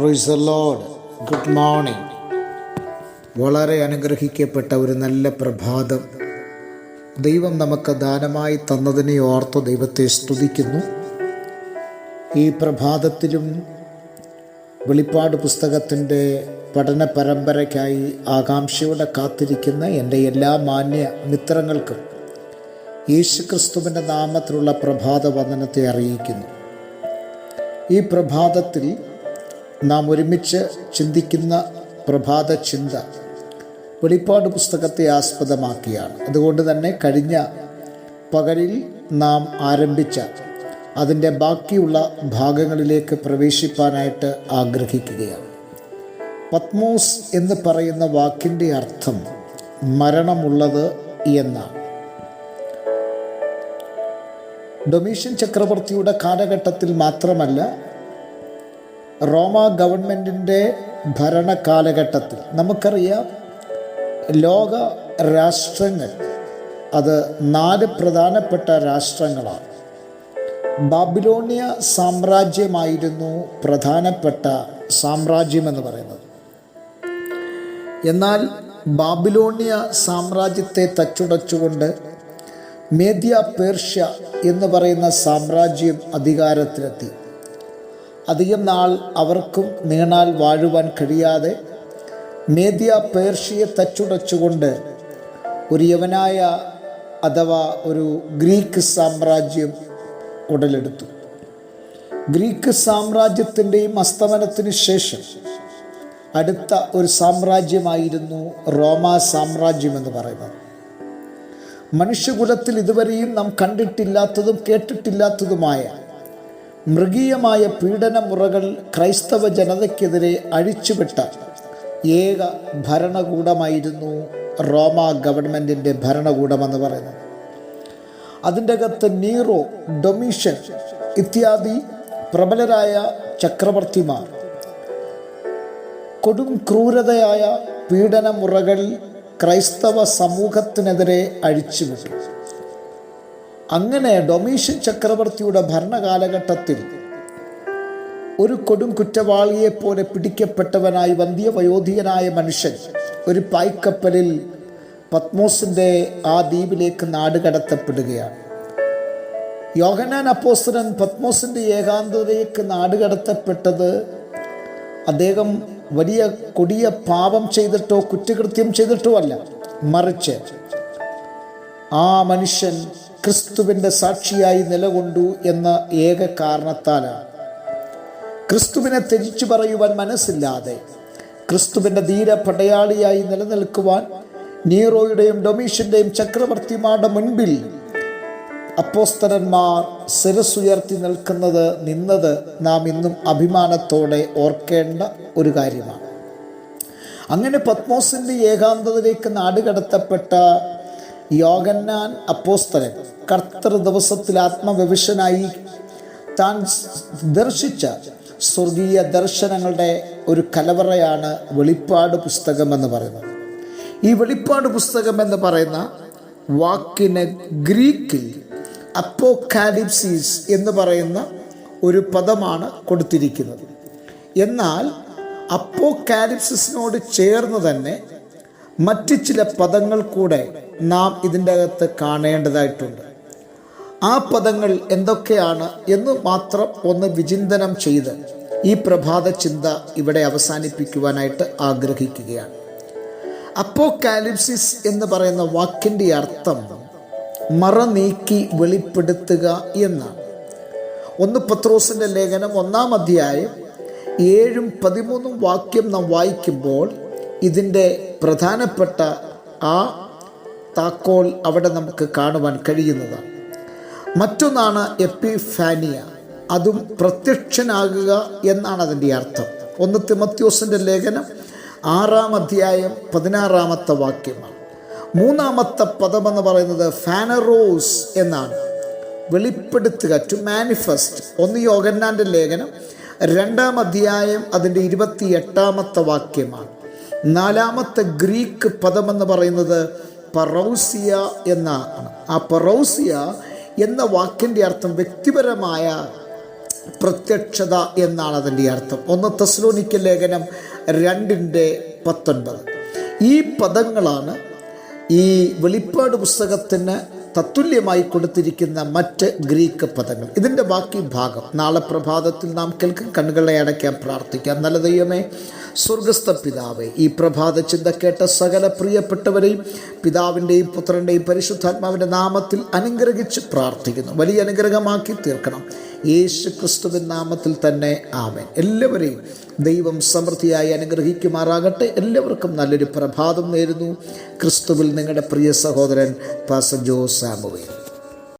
പ്രൊയ്സ് load good morning വളരെ അനുഗ്രഹിക്കപ്പെട്ട ഒരു നല്ല പ്രഭാതം. ദൈവം നമുക്ക് ദാനമായി തന്നതിനെ ഓർത്ത് ദൈവത്തെ സ്തുതിക്കുന്നു. ഈ പ്രഭാതത്തിലും വെളിപ്പാട് പുസ്തകത്തിന്റെ പഠന പരമ്പരയ്ക്കായി ആകാംക്ഷയോടെ കാത്തിരിക്കുന്ന എന്റെ എല്ലാ മാന്യ മിത്രങ്ങൾക്കും യേശുക്രിസ്തുവിന്റെ നാമത്തിലുള്ള പ്രഭാത വന്ദനത്തെ അറിയിക്കുന്നു. ഈ പ്രഭാതത്തിൽ നാം ഒരുമിച്ച് ചിന്തിക്കുന്ന പ്രഭാത ചിന്ത വെളിപ്പാട് പുസ്തകത്തെ ആസ്പദമാക്കിയാണ്. അതുകൊണ്ട് തന്നെ കഴിഞ്ഞ പകലിൽ നാം ആരംഭിച്ച അതിന്റെ ബാക്കിയുള്ള ഭാഗങ്ങളിലേക്ക് പ്രവേശിപ്പാനായിട്ട് ആഗ്രഹിക്കുകയാണ്. പത്മോസ് എന്ന് പറയുന്ന വാക്കിന്റെ അർത്ഥം മരണമുള്ളത് എന്നാണ്. ഡൊമീഷ്യൻ ചക്രവർത്തിയുടെ കാലഘട്ടത്തിൽ മാത്രമല്ല റോമ ഗവൺമെന്റിന്റെ ഭരണ കാലഘട്ടത്തിൽ നമുക്കറിയാം ലോക രാഷ്ട്രങ്ങൾ അത് നാല് പ്രധാനപ്പെട്ട രാഷ്ട്രങ്ങളാണ്. ബാബിലോണിയ സാമ്രാജ്യമായിരുന്നു പ്രധാനപ്പെട്ട സാമ്രാജ്യം എന്ന് പറയുന്നത്. എന്നാൽ ബാബിലോണിയ സാമ്രാജ്യത്തെ തച്ചുടച്ചുകൊണ്ട് മേദ്യ പേർഷ്യ എന്ന് പറയുന്ന സാമ്രാജ്യം അധികാരത്തിലെത്തി. അധികം നാൾ അവർക്കും നീണാൽ വാഴുവാൻ കഴിയാതെ മേദ്യ പേർഷ്യയെ തച്ചുടച്ചുകൊണ്ട് ഒരു യവനായ അഥവാ ഒരു ഗ്രീക്ക് സാമ്രാജ്യം ഉടലെടുത്തു. ഗ്രീക്ക് സാമ്രാജ്യത്തിന്റെയും അസ്തമനത്തിന് ശേഷം അടുത്ത ഒരു സാമ്രാജ്യമായിരുന്നു റോമ സാമ്രാജ്യം എന്ന് പറയുന്നത്. മനുഷ്യകുലത്തിൽ ഇതുവരെയും നാം കണ്ടിട്ടില്ലാത്തതും കേട്ടിട്ടില്ലാത്തതുമായ മൃഗീയമായ പീഡന മുറകൾ ക്രൈസ്തവ ജനതയ്ക്കെതിരെ അഴിച്ചുവിട്ട ഏക ഭരണകൂടമായിരുന്നു റോമ ഗവൺമെന്റിന്റെ ഭരണകൂടമെന്ന് പറയുന്നത്. അതിന്റെ അകത്ത് നീറോ ഡൊമീഷൻ ഇത്യാദി പ്രബലരായ ചക്രവർത്തിമാർ കൊടും ക്രൂരതയായ പീഡനമുറകൾ ക്രൈസ്തവ സമൂഹത്തിനെതിരെ അഴിച്ചുവിട്ടു. അങ്ങനെ ഡൊമീഷ്യൻ ചക്രവർത്തിയുടെ ഭരണകാലഘട്ടത്തിൽ ഒരു കൊടും കുറ്റവാളിയെപ്പോലെ പിടിക്കപ്പെട്ടവനായി വന്ധ്യ വയോധികനായ മനുഷ്യൻ ഒരു പായ്ക്കപ്പലിൽ പത്മോസിന്റെ ആ ദ്വീപിലേക്ക് നാടുകടത്തപ്പെടുകയാണ് യോഹനാൻ അപ്പോസ്തലൻ പത്മോസിന്റെ ഏകാന്തതയിലേക്ക് നാടുകടത്തപ്പെട്ടത് അദ്ദേഹം വലിയ കൊടിയ പാപം ചെയ്തിട്ടോ കുറ്റകൃത്യം ചെയ്തിട്ടോ അല്ല മറിച്ച് ആ മനുഷ്യൻ ക്രിസ്തുവിന്റെ സാക്ഷിയായി നിലകൊണ്ടു എന്ന ഏക കാരണത്താലാണ്. ക്രിസ്തുവിനെ തിരിച്ചു പറയുവാൻ മനസ്സില്ലാതെ ക്രിസ്തുവിന്റെ ധീര പടയാളിയായി നിലനിൽക്കുവാൻ നീറോയുടെയും ഡൊമീഷ്യന്റെയും ചക്രവർത്തിമാരുടെ മുൻപിൽ അപ്പോസ്തരന്മാർ ശിരസുയർത്തി നിൽക്കുന്നത് നിന്നത് നാം ഇന്നും അഭിമാനത്തോടെ ഓർക്കേണ്ട ഒരു കാര്യമാണ്. അങ്ങനെ പത്മോസിന്റെ ഏകാന്തതയിലേക്ക് നാടുകടത്തപ്പെട്ട യോഗന്നാൻ അപ്പോസ്തലൻ കർത്തൃ ദിവസത്തിൽ ആത്മവിവശനായി താൻ ദർശിച്ച സ്വർഗീയ ദർശനങ്ങളുടെ ഒരു കലവറയാണ് വെളിപ്പാട് പുസ്തകം എന്ന് പറയുന്നത്. ഈ വെളിപ്പാട് പുസ്തകം എന്ന് പറയുന്ന വാക്കിന് ഗ്രീക്കിൽ അപ്പോക്കാലിപ്സിസ് എന്ന് പറയുന്ന ഒരു പദമാണ് കൊടുത്തിരിക്കുന്നത്. എന്നാൽ അപ്പോക്കാലിപ്സിസിനോട് ചേർന്ന് തന്നെ മറ്റ് ചില പദങ്ങൾ കൂടെ നാം ഇതിന്റെ അകത്ത് കാണേണ്ടതായിട്ടുണ്ട്. ആ പദങ്ങൾ എന്തൊക്കെയാണ് എന്ന് മാത്രം ഒന്ന് വിചിന്തനം ചെയ്ത് ഈ പ്രഭാത ചിന്ത ഇവിടെ അവസാനിപ്പിക്കുവാനായിട്ട് ആഗ്രഹിക്കുകയാണ്. അപ്പോ കാലിപ്സിസ് എന്ന് പറയുന്ന വാക്കിന്റെ അർത്ഥം മറ നീക്കി വെളിപ്പെടുത്തുക എന്നാണ്. ഒന്ന് പത്രോസിന്റെ ലേഖനം ഒന്നാം അധ്യായം ഏഴും പതിമൂന്നും വാക്യം നാം വായിക്കുമ്പോൾ ഇതിന്റെ പ്രധാനപ്പെട്ട ആ താക്കോൽ അവിടെ നമുക്ക് കാണുവാൻ കഴിയുന്നതാണ്. മറ്റൊന്നാണ് എപ്പിഫാനിയ. അതും പ്രത്യക്ഷനാകുക എന്നാണ് അതിന്റെ അർത്ഥം. ഒന്ന് തിമത്യോസിന്റെ ലേഖനം ആറാം അധ്യായം പതിനാറാമത്തെ വാക്യമാണ്. മൂന്നാമത്തെ പദം എന്ന് പറയുന്നത് ഫാനറോസ് എന്നാണ്. വെളിപ്പെടുത്തുക ടു മാനിഫെസ്റ്റ് ഒന്ന് യോഗന്നാന്റെ ലേഖനം രണ്ടാം അധ്യായം അതിന്റെ ഇരുപത്തി എട്ടാമത്തെ വാക്യമാണ്. നാലാമത്തെ ഗ്രീക്ക് പദമെന്ന് പറയുന്നത് പറൗസിയ എന്ന ആ പറൗസിയ എന്ന വാക്കിന്റെ അർത്ഥം വ്യക്തിപരമായ പ്രത്യക്ഷത എന്നാണ് അതിന്റെ അർത്ഥം. ഒന്ന് തെസ്ലോനിക്ക ലേഖനം രണ്ടിന്റെ പത്തൊൻപത്. ഈ പദങ്ങളാണ് ഈ വെളിപ്പാട് പുസ്തകത്തിന് തത്തുല്യമായി കൊടുത്തിരിക്കുന്ന മറ്റ് ഗ്രീക്ക് പദങ്ങൾ. ഇതിന്റെ ബാക്കി ഭാഗം നാളെ പ്രഭാതത്തിൽ നാം കേൾക്കും കണ്ണുകളെ അടയ്ക്കാൻ പ്രാർത്ഥിക്കാം. നല്ല ദൈവമേ സ്വർഗസ്ഥ പിതാവേ ഈ പ്രഭാത ചിന്ത കേട്ട സകല പ്രിയപ്പെട്ടവരെയും പിതാവിന്റെയും പുത്രന്റെയും പരിശുദ്ധാത്മാവിന്റെ നാമത്തിൽ അനുഗ്രഹിച്ച് പ്രാർത്ഥിക്കുന്നു. വലിയ അനുഗ്രഹമാക്കി തീർക്കണം. യേശു ക്രിസ്തുവിൻ നാമത്തിൽ തന്നെ ആമേൻ. എല്ലാവരെയും ദൈവം സമൃദ്ധിയായി അനുഗ്രഹിക്കുമാറാകട്ടെ. എല്ലാവർക്കും നല്ലൊരു പ്രഭാതം നേരുന്നു. ക്രിസ്തുവിൽ നിങ്ങളുടെ പ്രിയ സഹോദരൻ പാസ ജോ